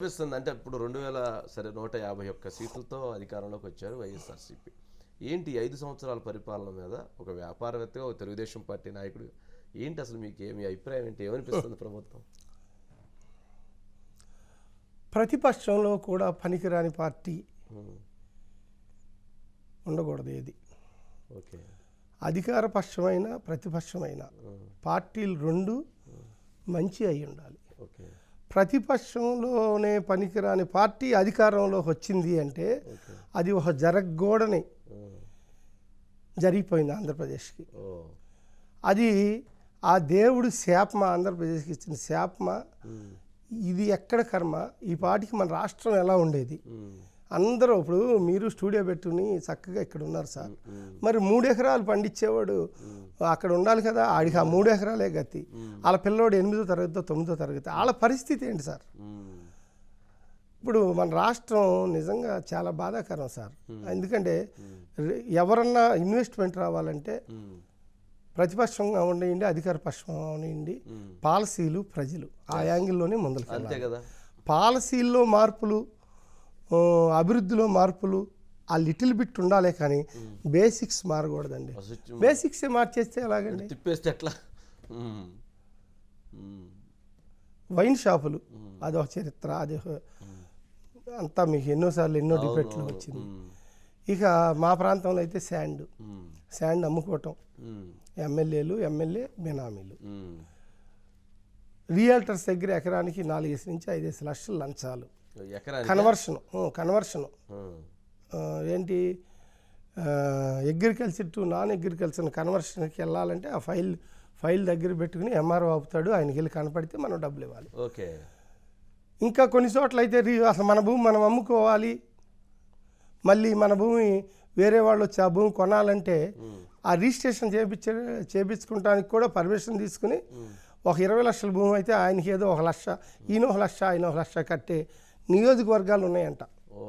అనిపిస్తుంది. అంటే ఇప్పుడు రెండు వేల సరే నూట యాభై ఒక్క సీట్లతో అధికారంలోకి వచ్చారు వైఎస్ఆర్సీపీ. ఏంటి ఐదు సంవత్సరాల పరిపాలన మీద ఒక వ్యాపారవేత్తగా ఒక తెలుగుదేశం పార్టీ నాయకుడు ఏంటి అసలు మీకు ఏమి అభిప్రాయం ఏంటి? ఏమనిపిస్తుంది ప్రభుత్వం? ప్రతిపక్షంలో కూడా పనికిరాని పార్టీ ఉండకూడదు ఏది. ఓకే. అధికార పక్షమైన ప్రతిపక్షమైన పార్టీలు రెండు మంచి అయి ఉండాలి. ఓకే. ప్రతిపక్షంలోనే పనికిరాని పార్టీ అధికారంలోకి వచ్చింది అంటే అది ఒక జరగకూడని ఉమ్, జరిగిపోయింది ఆంధ్రప్రదేశ్కి. అది ఆ దేవుడు శాపమ ఆంధ్రప్రదేశ్కి ఇచ్చిన శాపమ? ఇది ఎక్కడ కర్మ? ఈ పాటికి మన రాష్ట్రం ఎలా ఉండేది? అందరూ ఇప్పుడు మీరు స్టూడియో పెట్టుకుని చక్కగా ఇక్కడ ఉన్నారు సార్. మరి మూడు ఎకరాలు పండించేవాడు అక్కడ ఉండాలి కదా. ఆడికి ఆ మూడు ఎకరాలే గతి. వాళ్ళ పిల్లోడు ఎనిమిదో తరగతితో తొమ్మిదో తరగతి. వాళ్ళ పరిస్థితి ఏంటి సార్? ఇప్పుడు మన రాష్ట్రం నిజంగా చాలా బాధాకరం సార్. ఎందుకంటే ఎవరన్నా ఇన్వెస్ట్మెంట్ రావాలంటే ప్రతిపక్షంగా ఉండేయండి అధికార పక్షం ఉండేయండి. పాలసీలు ప్రజలు. ఆ యాంగిల్లోనే కదా. పాలసీల్లో మార్పులు అభివృద్ధిలో మార్పులు ఆ లిటిల్ బిట్ ఉండాలే కానీ బేసిక్స్ మారకూడదండి. బేసిక్సే మార్చేస్తే ఎలాగండి? తిప్పేస్తే ఎట్లా? వైన్ షాపులు. అదొక చరిత్ర అది అంతా మీకు ఎన్నోసార్లు ఎన్నో డిబేట్లు వచ్చింది. ఇక మా ప్రాంతంలో అయితే శాండ్. శాండ్ అమ్ముకోవటం. ఎమ్మెల్యేలు ఎమ్మెల్యే బినామీలు. రియల్టర్స్ దగ్గర ఎకరానికి నాలుగేసి నుంచి ఐదేసి లక్షలు లంచాలు. Conversion conversion. ఏంటి? అగ్రికల్చర్ టు నాన్ అగ్రికల్చర్ కన్వర్షన్కి వెళ్ళాలంటే ఆ ఫైల్ ఫైల్ దగ్గర పెట్టుకుని ఎంఆర్ఓ ఆపుతాడు. ఆయనకి వెళ్ళి కనపడితే మనం డబ్బులు ఇవ్వాలి. ఓకే. ఇంకా కొన్ని చోట్ల అయితే అసలు మన భూమి మనం అమ్ముకోవాలి. మళ్ళీ మన భూమి వేరే వాళ్ళు వచ్చి ఆ భూమి కొనాలంటే ఆ రిజిస్ట్రేషన్ చేపించే చేపించుకుంటానికి కూడా పర్మిషన్ తీసుకుని ఒక ఇరవై లక్షల భూమి అయితే ఆయనకి ఏదో ఒక లక్ష ఈయన ఒక లక్ష ఆయన ఒక లక్ష కట్టే నియోజకవర్గాలు ఉన్నాయంట ఓ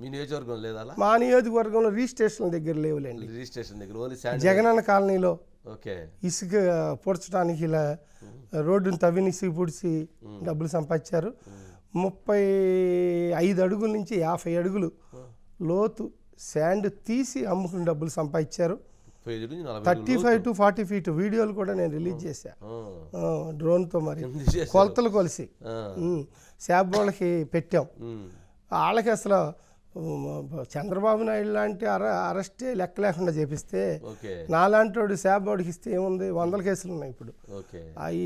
మీ నియోజకవర్గం లేదా మా నియోజకవర్గంలో రిజిస్ట్రేషన్ దగ్గర లేవులేండి. రిజిస్ట్రేషన్ దగ్గర ఓన్లీ జగనన్న కాలనీలో ఓకే. ఇసుక పూడ్చడానికి ఇలా రోడ్డుని తవ్విని ఇసుక పూడ్చి డబ్బులు సంపాదించారు. ముప్పై ఐదు అడుగుల నుంచి యాభై అడుగులు లోతు శాండ్ తీసి అమ్ముకుని డబ్బులు సంపాదించారు. Thirty five to forty feet వీడియోలు కూడా నేను రిలీజ్ చేశా. ఆ, ఆ, డ్రోన్తో మరి. కొలతలు కొలిసి. శాప్ వాళ్ళకి పెట్టాం. వాళ్ళకి అసలు చంద్రబాబు నాయుడు లాంటి అర అరెస్టే లెక్క లేకుండా చేపిస్తే నాలాంటి వాడికి ఇస్తే ఏముంది? వందల కేసులు ఉన్నాయి ఇప్పుడు. అవి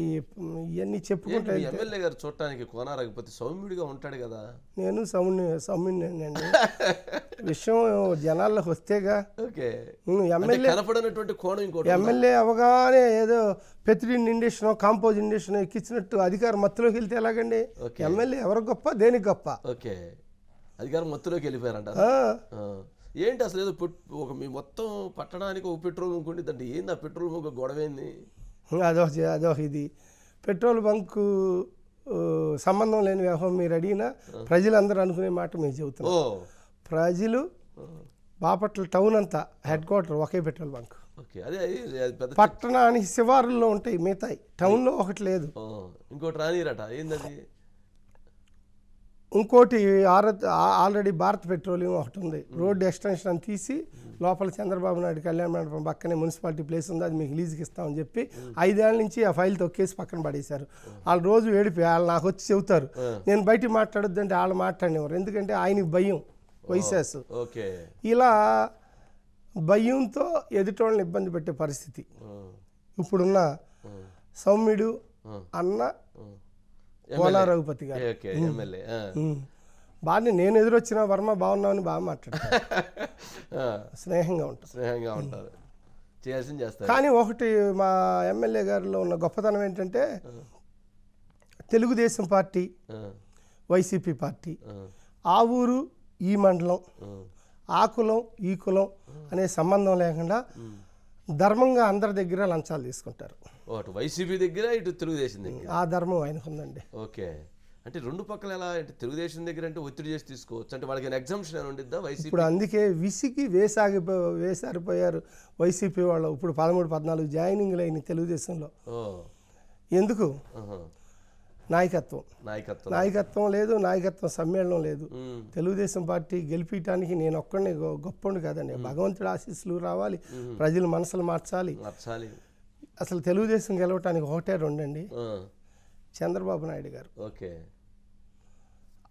ఇవన్నీ చెప్పుకుంటే ఎమ్మెల్యే గారు చూడటానికి కోనారాకపోతే సౌమ్యుడిగా ఉంటాడు కదా. నేను సౌమ్య సౌమ్యునండి విషయం జనాల్లోకి వస్తేగా ఎమ్మెల్యే కనపడనటువంటి కోణం ఇంకోటి ఎమ్మెల్యే అవగానే ఏదో పెత్రిన్ ఇండేషన్ కాంపోజ్ ఇండేషన్ ఎక్కించినట్టు అధికార మత్తులోకి వెళ్తే ఎలాగండి. ఎమ్మెల్యే ఎవరు గొప్ప? దేనికి గొప్ప? ఓకే. అధికారం మొత్తంలోకి వెళ్ళిపోయారంట. ఏంటి అసలు ఏదో పెట్- ఒక మీ మొత్తం పట్టణానికి ఒక పెట్రోల్ బంక్ ఉండిద్దండి. ఏంది ఆ పెట్రోల్ బంక్ గొడవ ఏంది? అదొక జ- అదొక ఇది. పెట్రోల్ బంకు సంబంధం లేని వ్యవహారం మీరు అడిగినా ప్రజలందరూ అనుకునే మాట మీరు చెబుతున్నారు ఓ. ప్రజలు బాపట్ల టౌన్ అంతా హెడ్ క్వార్టర్ ఒకే పెట్రోల్ బంక్. అదే అది అది పట్టణానికి శివారుల్లో ఉంటాయి మిగతాయి. టౌన్లో ఒకటి లేదు. ఇంకోటి రానిరట. ఏందది ఇంకోటి ఆరత్ ఆల్రెడీ భారత్ పెట్రోలియం ఒకటి ఉంది. రోడ్డు ఎక్స్టెన్షన్ అని తీసి లోపల చంద్రబాబు నాయుడు కళ్యాణ మండపం పక్కనే మున్సిపాలిటీ ప్లేస్ ఉంది. అది మీకు లీజుకి ఇస్తామని చెప్పి ఐదేళ్ళ నుంచి ఆ ఫైల్ తొక్కేసి పక్కన పడేశారు. వాళ్ళు రోజు ఏడిపి వాళ్ళు నాకు వచ్చి చెబుతారు. నేను బయట మాట్లాడొద్దంటే వాళ్ళు మాట్లాడినవారు. ఎందుకంటే ఆయనకి భయం వైసెస్ ఓకే. ఇలా భయంతో ఎదుటోళ్ళని ఇబ్బంది పెట్టే పరిస్థితి. ఇప్పుడున్న సౌమ్యుడు అన్న. కోలా రఘుపతి గారు. ఎమ్మెల్యే. బాగానే నేను ఎదురొచ్చిన వర్మ బాగున్నామని బాగా మాట్లాడతాను స్నేహంగా ఉంటాం స్నేహంగా ఉంటారు. చేయాల్సింది చేస్తారు. కానీ ఒకటి మా ఎమ్మెల్యే గారిలో ఉన్న గొప్పతనం ఏంటంటే తెలుగుదేశం పార్టీ వైసీపీ పార్టీ ఆ, ఊరు ఈ మండలం. ఆ. కులం ఈ కులం అనే సంబంధం లేకుండా ధర్మంగా అందరి దగ్గర లంచాలు తీసుకుంటారు. ఓ, అటు వైసీపీ దగ్గర ఇటు తెలుగుదేశం దగ్గర. ఆ ధర్మం ఆయనకు ఉందండి. ఓకే. అంటే రెండు పక్కల ఎలా అంటే తెలుగుదేశం దగ్గర అంటే ఒత్తిడి చేసి తీసుకోవచ్చు. అంటే వాళ్ళకి ఎగ్జామ్షన్ అని ఉండిద్దా వైసీపీ? ఇప్పుడు అందుకే విసిగి వేసాగిపో వేసారిపోయారు వైసీపీ వాళ్ళు. ఇప్పుడు పదమూడు పద్నాలుగు జాయినింగ్లు అయినాయి తెలుగుదేశంలో. ఓ. ఎందుకు. నాయకత్వం. నాయకత్వం. నాయకత్వం లేదు నాయకత్వం సమ్మేళనం లేదు. తెలుగుదేశం పార్టీ గెలిపించడానికి నేను ఒక్కడిని గొప్పండి కాదండి. భగవంతుడి ఆశీస్సులు రావాలి. ప్రజల మనసులు మార్చాలి. అసలు తెలుగుదేశం గెలవటానికి ఒకటే రెండండి. చంద్రబాబు నాయుడు గారు. ఓకే.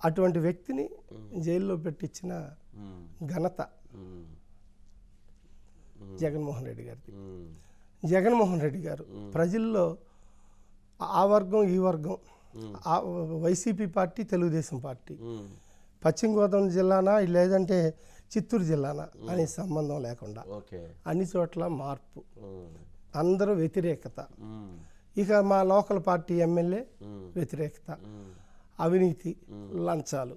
అటువంటి వ్యక్తిని జైల్లో పెట్టించిన ఘనత జగన్మోహన్ రెడ్డి గారిది. జగన్మోహన్ రెడ్డి గారు ప్రజల్లో ఆ వర్గం ఈ వర్గం వైసీపీ పార్టీ తెలుగుదేశం పార్టీ. పశ్చిమ గోదావరి జిల్లానా లేదంటే చిత్తూరు జిల్లానా అనే సంబంధం లేకుండా అన్ని చోట్ల మార్పు. అందరూ వ్యతిరేకత. ఇక మా లోకల్ పార్టీ ఎమ్మెల్యే వ్యతిరేకత. అవినీతి లంచాలు.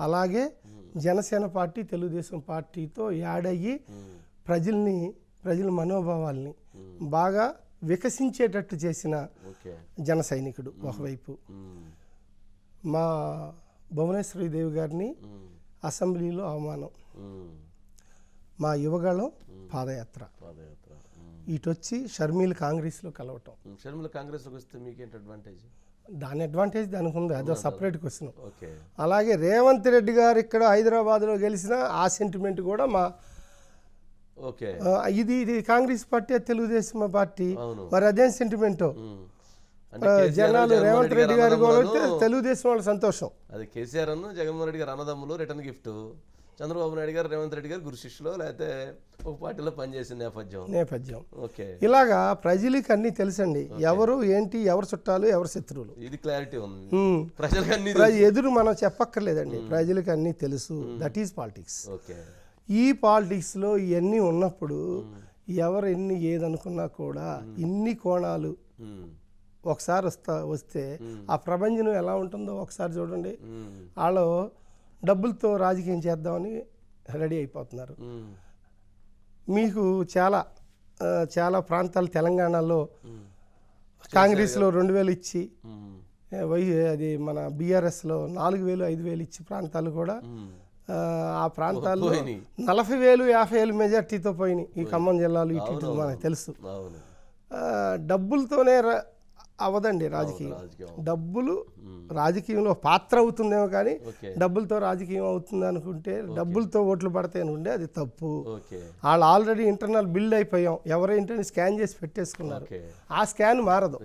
అలాగే జనసేన పార్టీ తెలుగుదేశం పార్టీతో యాడయ్యి ప్రజల్ని ప్రజల మనోభావాల్ని బాగా వికసించేటట్టు చేసిన జన సైనికుడు ఒకవైపు. మా భువనేశ్వరి దేవి గారిని అసెంబ్లీలో అవమానం మా యువగళం పాదయాత్ర. ఇటొచ్చి షర్మిల కాంగ్రెస్లో కలవటం. షర్మిల కాంగ్రెస్లోకి వస్తే మీకేంటి అడ్వాంటేజ్ దాని అడ్వాంటేజ్ దానికి ఉంది. అదో సపరేట్ క్వశ్చన్ ఓకే. అలాగే రేవంత్ రెడ్డి గారు ఇక్కడ హైదరాబాద్లో గెలిచిన ఆ సెంటిమెంట్ కూడా మా ఇది ఇది కాంగ్రెస్ పార్టీ తెలుగుదేశం పార్టీ. మరి అదేం సెంటిమెంట్ జనాలు రేవంత్ రెడ్డి గారు తెలుగుదేశం వాళ్ళ సంతోషం. అది కేసీఆర్ అన్న జగన్మోహన్ రెడ్డి గారు అన్నదమ్ములు రిటర్న్ గిఫ్ట్. చంద్రబాబు నాయుడు గారు రేవంత్ రెడ్డి గారు గురు శిష్యులో లేకపోతే ఒక పార్టీలో పనిచేసిన నేపథ్యం. నేపథ్యం. ఓకే. ఇలాగా ప్రజలకి అన్నీ తెలుసండి. ఎవరు ఏంటి ఎవరు చుట్టాలు ఎవరు శత్రువులు. ఇది క్లారిటీ ఉంది. ప్రజలకు అన్ని ఎదురు మనం చెప్పక్కర్లేదండి. ప్రజలకి అన్నీ తెలుసు. That is politics okay. ఈ పాలిటిక్స్లో ఇవన్నీ ఉన్నప్పుడు ఎవరు ఎన్ని ఏదనుకున్నా కూడా ఇన్ని కోణాలు ఒకసారి వస్తా వస్తే ఆ ప్రపంచం ఎలా ఉంటుందో ఒకసారి చూడండి. వాళ్ళు డబ్బులతో రాజకీయం చేద్దామని రెడీ అయిపోతున్నారు. మీకు చాలా చాలా ప్రాంతాలు తెలంగాణలో కాంగ్రెస్లో రెండు వేలు ఇచ్చి వై అది మన బీఆర్ఎస్లో నాలుగు వేలు ఐదు వేలు ఇచ్చి ప్రాంతాలు కూడా. ఆ, ప్రాంతాల్లో. నలభై వేలు యాభై వేలు మెజార్టీతో పోయినాయి ఈ ఖమ్మం జిల్లాలో ఇటు ఇటు మనకు తెలుసు. డబ్బులతోనే అవ్వదండి రాజకీయం. డబ్బులు రాజకీయంలో పాత్ర అవుతుందేమో కానీ డబ్బులతో రాజకీయం అవుతుంది అనుకుంటే డబ్బులతో ఓట్లు పడతాయి ఉండే అది తప్పు. వాళ్ళు ఆల్రెడీ ఇంటర్నల్ బిల్డ్ అయిపోయాం. ఎవరేంటని స్కాన్ చేసి పెట్టేసుకున్నారు. ఆ స్కాన్ మారదు.